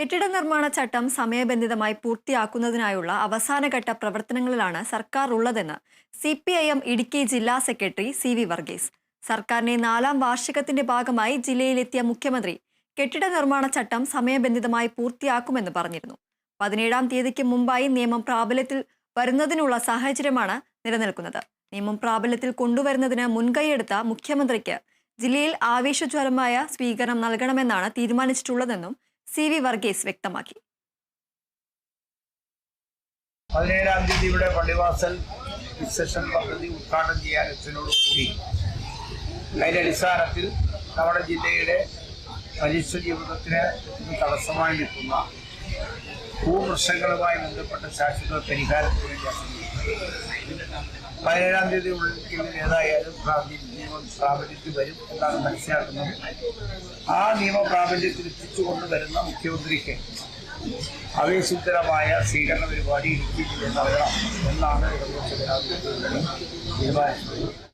കെട്ടിട നിർമ്മാണ ചട്ടം സമയബന്ധിതമായി പൂർത്തിയാക്കുന്നതിനായുള്ള അവസാനഘട്ട പ്രവർത്തനങ്ങളിലാണ് സർക്കാർ ഉള്ളതെന്ന് C P I M Idukki ജില്ലാ സെക്രട്ടറി സി വി വർഗീസ്. സർക്കാരിന്റെ നാലാം വാർഷികത്തിന്റെ ഭാഗമായി ജില്ലയിലെത്തിയ മുഖ്യമന്ത്രി കെട്ടിട നിർമ്മാണ ചട്ടം സമയബന്ധിതമായി പൂർത്തിയാക്കുമെന്ന് പറഞ്ഞിരുന്നു. പതിനേഴാം തീയതിക്ക് മുമ്പായി നിയമം പ്രാബല്യത്തിൽ വരുന്നതിനുള്ള സാഹചര്യമാണ് നിലനിൽക്കുന്നത്. നിയമം പ്രാബല്യത്തിൽ കൊണ്ടുവരുന്നതിന് മുൻകൈയെടുത്ത മുഖ്യമന്ത്രിക്ക് ജില്ലയിൽ ആവേശജ്വലമായ സ്വീകരണം നൽകണമെന്നാണ് തീരുമാനിച്ചിട്ടുള്ളതെന്നും സി വി വർഗീസ് വ്യക്തമാക്കി. പതിനേഴാം തീയതി ഇവിടെ പള്ളിവാസൽ സെഷൻ പദ്ധതി ഉദ്ഘാടനം ചെയ്യാൻ കൂടി. അതിന്റെ അടിസ്ഥാനത്തിൽ നമ്മുടെ ജില്ലയുടെ മനുഷ്യ ജീവിതത്തിന് തടസ്സമായി നിൽക്കുന്ന ഭൂപ്രശ്നങ്ങളുമായി ബന്ധപ്പെട്ട ശാശ്വത പരിഹാരത്തിന് വേണ്ടി പതിനേഴാം തീയതി ഉള്ളിൽ ഏതായാലും നിയമം പ്രാബല്യത്തിൽ വരും എന്നാണ് മനസ്സിലാക്കുന്നത്. ആ നിയമ പ്രാബല്യത്തിൽ എത്തിച്ചുകൊണ്ട് മുഖ്യമന്ത്രിക്ക് ആവേശുത്തരമായ സ്വീകരണ പരിപാടി ഇടുക്കി ജില്ലയിൽ നടക്കണം എന്നാണ് ഇടതുപക്ഷ ജനാധിപത്യ തീരുമാനിച്ചത്.